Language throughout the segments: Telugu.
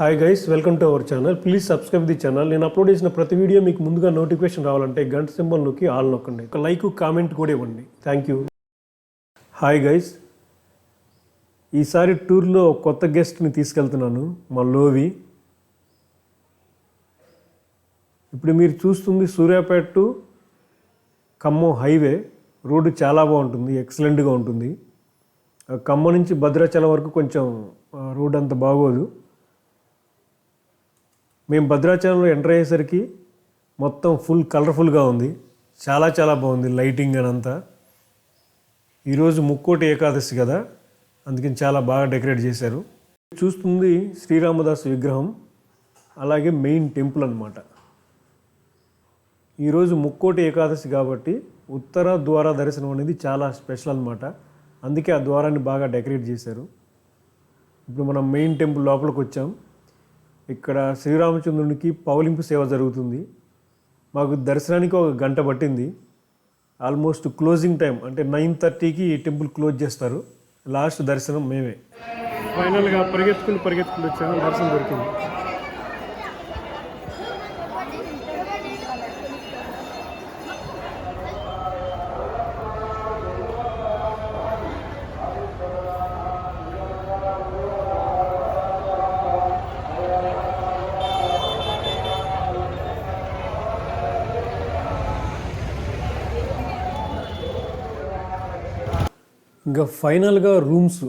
Hi guys welcome to our channel please subscribe the channel నేను అప్లోడ్ చేసిన ప్రతి వీడియో మీకు ముందుగా నోటిఫికేషన్ రావాలంటే గంట సింబల్ నొక్కి ఆల్ నొక్కండి. ఒక లైక్ కామెంట్ కూడా ఇవ్వండి. థ్యాంక్ యూ హాయ్ గైస్ ఈసారి టూర్లో కొత్త గెస్ట్ని తీసుకెళ్తున్నాను మా లోవి. ఇప్పుడు మీరు చూస్తుంది Suryapet to Khammam highway road చాలా బాగుంటుంది ఎక్సలెంట్గా ఉంటుంది. ఆ ఖమ్మం నుంచి భద్రాచలం వరకు కొంచెం రోడ్ అంత బాగోదు. మేము భద్రాచలంలో ఎంటర్ అయ్యేసరికి మొత్తం ఫుల్ కలర్ఫుల్గా ఉంది. చాలా చాలా బాగుంది లైటింగ్ అనంతా. ఈరోజు ముక్కోటి ఏకాదశి కదా అందుకని చాలా బాగా డెకరేట్ చేశారు. చూస్తుంది శ్రీరామదాస్ విగ్రహం అలాగే మెయిన్ టెంపుల్ అన్నమాట. ఈరోజు ముక్కోటి ఏకాదశి కాబట్టి ఉత్తర ద్వార దర్శనం అనేది చాలా స్పెషల్ అనమాట అందుకే ఆ ద్వారాన్ని బాగా డెకరేట్ చేశారు. ఇప్పుడు మనం మెయిన్ టెంపుల్ లోపలికి వచ్చాం. ఇక్కడ శ్రీరామచంద్రునికి పౌలింపు సేవ జరుగుతుంది. మాకు దర్శనానికి ఒక గంట పట్టింది. ఆల్మోస్ట్ క్లోజింగ్ టైం అంటే నైన్ థర్టీకి ఈ టెంపుల్ క్లోజ్ చేస్తారు. లాస్ట్ దర్శనం మేమే. ఫైనల్గా పరిగెత్తుకుని పరిగెత్తుకుని వచ్చాము. దర్శనం దొరికింది. ఇంకా ఫైనల్గా రూమ్స్.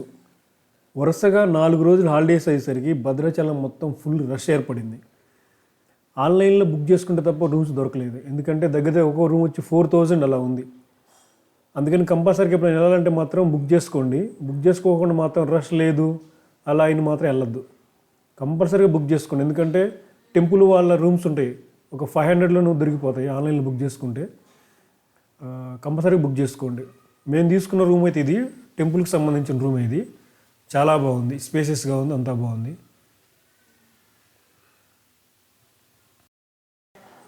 వరుసగా నాలుగు రోజులు హాలిడేస్ అయ్యేసరికి భద్రాచలం మొత్తం ఫుల్ రష్ ఏర్పడింది. ఆన్లైన్లో బుక్ చేసుకుంటే తప్ప రూమ్స్ దొరకలేదు. ఎందుకంటే దగ్గర ఒక ఒక్కో రూమ్ వచ్చి ఫోర్ థౌజండ్ అలా ఉంది. అందుకని కంపల్సరీగా ఎప్పుడైనా వెళ్ళాలంటే మాత్రం బుక్ చేసుకోండి. బుక్ చేసుకోకుండా మాత్రం రష్ లేదు. అలా అయిన మాత్రం వెళ్ళొద్దు. కంపల్సరీగా బుక్ చేసుకోండి. ఎందుకంటే టెంపుల్ వాళ్ళ రూమ్స్ ఉంటాయి. ఒక ఫైవ్ హండ్రెడ్లో నువ్వు దొరికిపోతాయి ఆన్లైన్లో బుక్ చేసుకుంటే. కంపల్సరీ బుక్ చేసుకోండి. మేము తీసుకున్న రూమ్ అయితే ఇది. టెంపుల్కి సంబంధించిన రూమ్ ఇది. చాలా బాగుంది. స్పేసెస్గా ఉంది. అంతా బాగుంది.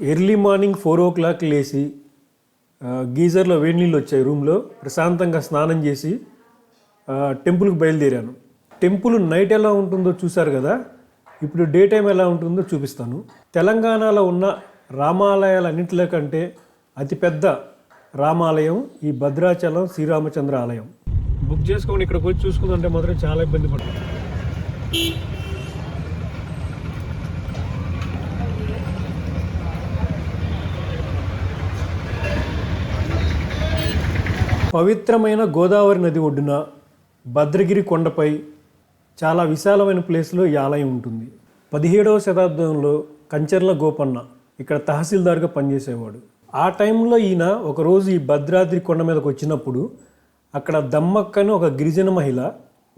Early morning four o'clock లేచి గీజర్లో వేడి నీళ్ళు వచ్చాయి రూమ్లో. ప్రశాంతంగా స్నానం చేసి టెంపుల్కి బయలుదేరాను. టెంపుల్ నైట్ ఎలా ఉంటుందో చూశారు కదా? ఇప్పుడు డే టైం ఎలా ఉంటుందో చూపిస్తాను. తెలంగాణలో ఉన్న రామాలయాలన్నింటిలో కంటే అతిపెద్ద రామాలయం ఈ భద్రాచలం శ్రీరామచంద్ర ఆలయం. బుక్ చేసుకోండి ఇక్కడికి వచ్చి చూసుకుందంటే మాత్రం చాలా ఇబ్బంది పడుతుంది పవిత్రమైన గోదావరి నది ఒడ్డున భద్రగిరి కొండపై చాలా విశాలమైన ప్లేస్లో ఈ ఆలయం ఉంటుంది. పదిహేడవ శతాబ్దంలో కంచర్ల గోపన్న ఇక్కడ తహసీల్దార్గా పనిచేసేవాడు. ఆ టైంలో ఈయన ఒకరోజు ఈ భద్రాద్రి కొండ మీదకు వచ్చినప్పుడు అక్కడ దమ్మక్క అని ఒక గిరిజన మహిళ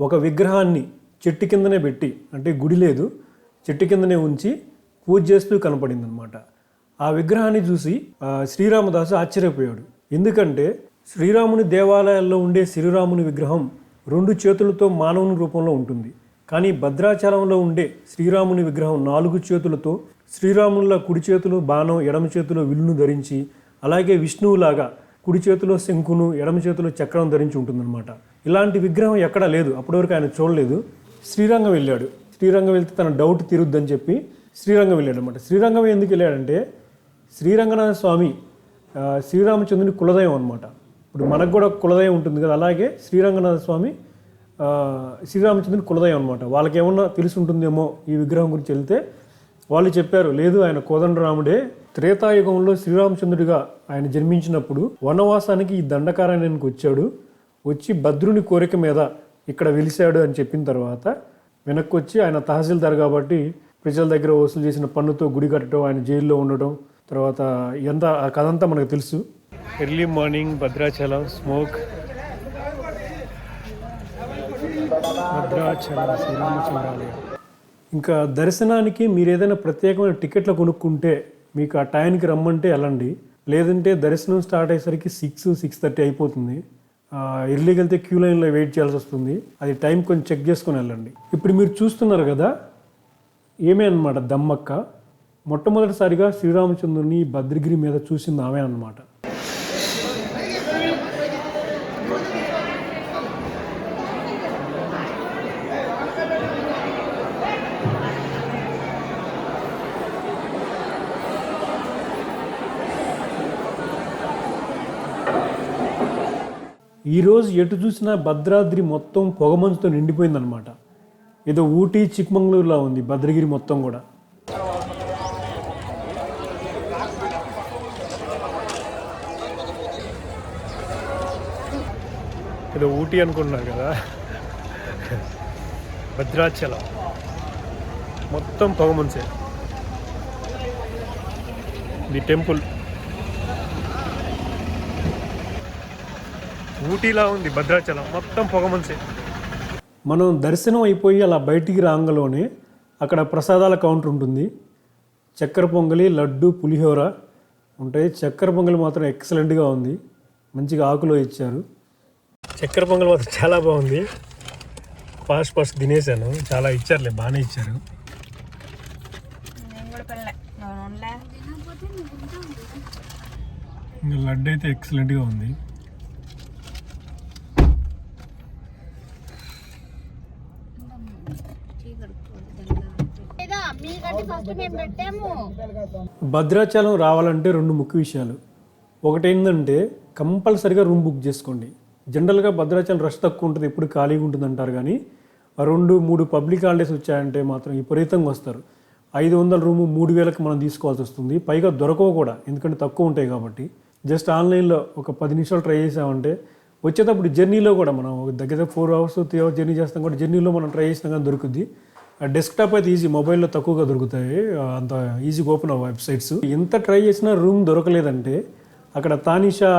ఒక విగ్రహాన్ని చెట్టు కిందనే పెట్టి అంటే గుడి లేదు చెట్టు కిందనే ఉంచి పూజ చేస్తూ కనపడింది అనమాట ఆ విగ్రహాన్ని చూసి శ్రీరామదాసు ఆశ్చర్యపోయాడు. ఎందుకంటే శ్రీరాముని దేవాలయాల్లో ఉండే శ్రీరాముని విగ్రహం రెండు చేతులతో మానవుని రూపంలో ఉంటుంది. కానీ భద్రాచలంలో ఉండే శ్రీరాముని విగ్రహం నాలుగు చేతులతో శ్రీరాముల కుడి చేతులు బాణం ఎడమ చేతిలో విల్లును ధరించి అలాగే విష్ణువులాగా కుడి చేతిలో శంకును ఎడమ చేతిలో చక్రం ధరించి ఉంటుందన్నమాట. ఇలాంటి విగ్రహం ఎక్కడా లేదు. అప్పటివరకు ఆయన చూడలేదు. శ్రీరంగం వెళ్ళాడు. శ్రీరంగం వెళ్తే తన డౌట్ తీరుద్దని చెప్పి శ్రీరంగం వెళ్ళాడు అనమాట శ్రీరంగం ఎందుకు వెళ్ళాడంటే శ్రీరంగనాథ స్వామి శ్రీరామచంద్రుని కులదయం అనమాట ఇప్పుడు మనకు కూడా కులదయం ఉంటుంది కదా. అలాగే శ్రీరంగనాథ స్వామి శ్రీరామచంద్రుని కులదయం అనమాట వాళ్ళకి ఏమన్నా తెలిసి ఉంటుందేమో ఈ విగ్రహం గురించి వెళ్తే వాళ్ళు చెప్పారు లేదు ఆయన కోదండరాముడే. త్రేతాయుగంలో శ్రీరామచంద్రుడిగా ఆయన జన్మించినప్పుడు వనవాసానికి ఈ దండకారణ్యానికి వచ్చాడు. వచ్చి భద్రుని కోరిక మీద ఇక్కడ వెలిశాడు అని చెప్పిన తర్వాత వెనక్కి వచ్చి ఆయన తహసీల్దార్ కాబట్టి ప్రజల దగ్గర వసూలు చేసిన పన్నుతో గుడి కట్టడం ఆయన జైల్లో ఉండడం తర్వాత ఎంత ఆ కథ అంతా మనకు తెలుసు. Early morning Bhadrachalam smoke Bhadrachalam శ్రీరామచంద్రాలయం. ఇంకా దర్శనానికి మీరు ఏదైనా ప్రత్యేకమైన టికెట్లు కొనుక్కుంటే మీకు ఆ టైంకి రమ్మంటే వెళ్ళండి. లేదంటే దర్శనం స్టార్ట్ అయ్యేసరికి సిక్స్ సిక్స్ థర్టీ అయిపోతుంది. ఎర్లీకి వెళ్తే క్యూ లైన్లో వెయిట్ చేయాల్సి వస్తుంది. అది టైం కొంచెం చెక్ చేసుకొని వెళ్ళండి. ఇప్పుడు మీరు చూస్తున్నారు కదా ఏమే అన్నమాట దమ్మక్క. మొట్టమొదటిసారిగా శ్రీరామచంద్రుని భద్రగిరి మీద చూసింది ఆమె అనమాట ఈరోజు ఎటు చూసినా భద్రాద్రి మొత్తం పొగమంచుతో నిండిపోయిందనమాట ఏదో ఊటీ చిక్మంగళూరులా ఉంది భద్రగిరి మొత్తం కూడా. ఏదో ఊటీ అనుకుంటున్నారు కదా. భద్రాచలం. మొత్తం పొగమంచే ది టెంపుల్. ఊటీలా ఉంది భద్రాచలం. మొత్తం పొగమంచే మనం దర్శనం అయిపోయి అలా బయటికి రాగాలోనే అక్కడ ప్రసాదాల కౌంటర్ ఉంటుంది. చక్కెర పొంగలి లడ్డు పులిహోర ఉంటాయి. చక్కెర పొంగలి మాత్రం ఎక్సలెంట్గా ఉంది. మంచిగా ఆకులో ఇచ్చారు. చక్కెర పొంగల్ మాత్రం చాలా బాగుంది. ఫాస్ట్ ఫాస్ట్ తినేసాను. చాలా ఇచ్చారులే బాగానే ఇచ్చారు. లడ్డు అయితే ఎక్సలెంట్గా ఉంది లేదా మీకంటే ఫస్ట్ మేము పెట్టాము భద్రాచలం రావాలంటే రెండు ముఖ్య విషయాలు. ఒకటి ఏంటంటే కంపల్సరిగా రూమ్ బుక్ చేసుకోండి. జనరల్గా భద్రాచలం రష్ తక్కువ ఉంటుంది ఎప్పుడు ఖాళీగా ఉంటుంది అంటారు కానీ ఆ రెండు మూడు పబ్లిక్ హాలిడేస్ వచ్చాయంటే మాత్రం విపరీతంగా వస్తారు. ఐదు వందల రూము మూడు వేలకు మనం తీసుకోవాల్సి వస్తుంది. పైగా దొరకవు కూడా ఎందుకంటే తక్కువ ఉంటాయి కాబట్టి. జస్ట్ ఆన్లైన్లో ఒక పది నిమిషాలు ట్రై చేసామంటే వచ్చేటప్పుడు జర్నీలో కూడా మనం దగ్గర four hours three hours journey చేస్తాం కూడా జర్నీలో మనం ట్రై చేసినా కానీ దొరుకుద్ది. డెస్క్టాప్ అయితే ఈజీ మొబైల్లో తక్కువగా దొరుకుతాయి. అంత ఈజీగా ఓపెన్ అవ్వ వెబ్సైట్స్ ఎంత ట్రై చేసినా రూమ్ దొరకలేదంటే అక్కడ తానిషా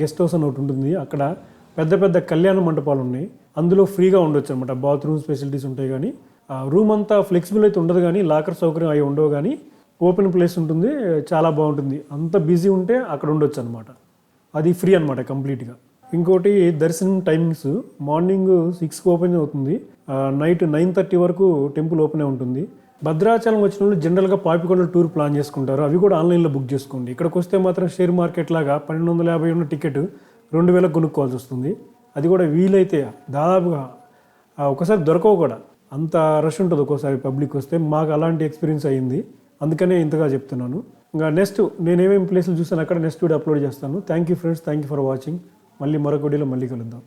గెస్ట్ హౌస్ అని ఒకటి ఉంటుంది. అక్కడ పెద్ద పెద్ద కళ్యాణ మంటపాలు ఉన్నాయి. అందులో ఫ్రీగా ఉండొచ్చు అనమాట బాత్రూమ్ ఫెసిలిటీస్ ఉంటాయి కానీ రూమ్ అంతా ఫ్లెక్సిబుల్ అయితే ఉండదు కానీ లాకర్ సౌకర్యం అవి ఉండవు కానీ ఓపెన్ ప్లేస్ ఉంటుంది. చాలా బాగుంటుంది. అంత బిజీ ఉంటే అక్కడ ఉండొచ్చు అనమాట అది ఫ్రీ అనమాట కంప్లీట్గా ఇంకోటి దర్శనం టైమింగ్స్. మార్నింగ్ సిక్స్కి ఓపెన్ అవుతుంది. నైట్ నైన్ థర్టీ వరకు టెంపుల్ ఓపెన్ ఉంటుంది. భద్రాచలం వచ్చిన వాళ్ళు జనరల్గా పాపికొండల టూర్ ప్లాన్ చేసుకుంటారు. అవి కూడా ఆన్లైన్లో బుక్ చేసుకోండి. ఇక్కడికి వస్తే మాత్రం షేర్ మార్కెట్ లాగా పన్నెండు వందల యాభై ఉన్న టికెట్ రెండు వేలకు కొనుక్కోవాల్సి వస్తుంది. అది కూడా వీలైతే దాదాపుగా ఒకసారి దొరకవు కూడా. అంత రష్ ఉంటుంది ఒక్కోసారి పబ్లిక్ వస్తే. మాకు అలాంటి ఎక్స్పీరియన్స్ అయ్యింది. అందుకనే ఇంతగా చెప్తున్నాను. ఇంకా నెక్స్ట్ నేను ప్లేసులు చూసాను అక్కడ నెక్స్ట్ వీడియో అప్లోడ్ చేస్తాను. Thank you friends thank you for watching మళ్ళీ మరొక వీడియోలో మళ్ళీ కలుద్దాం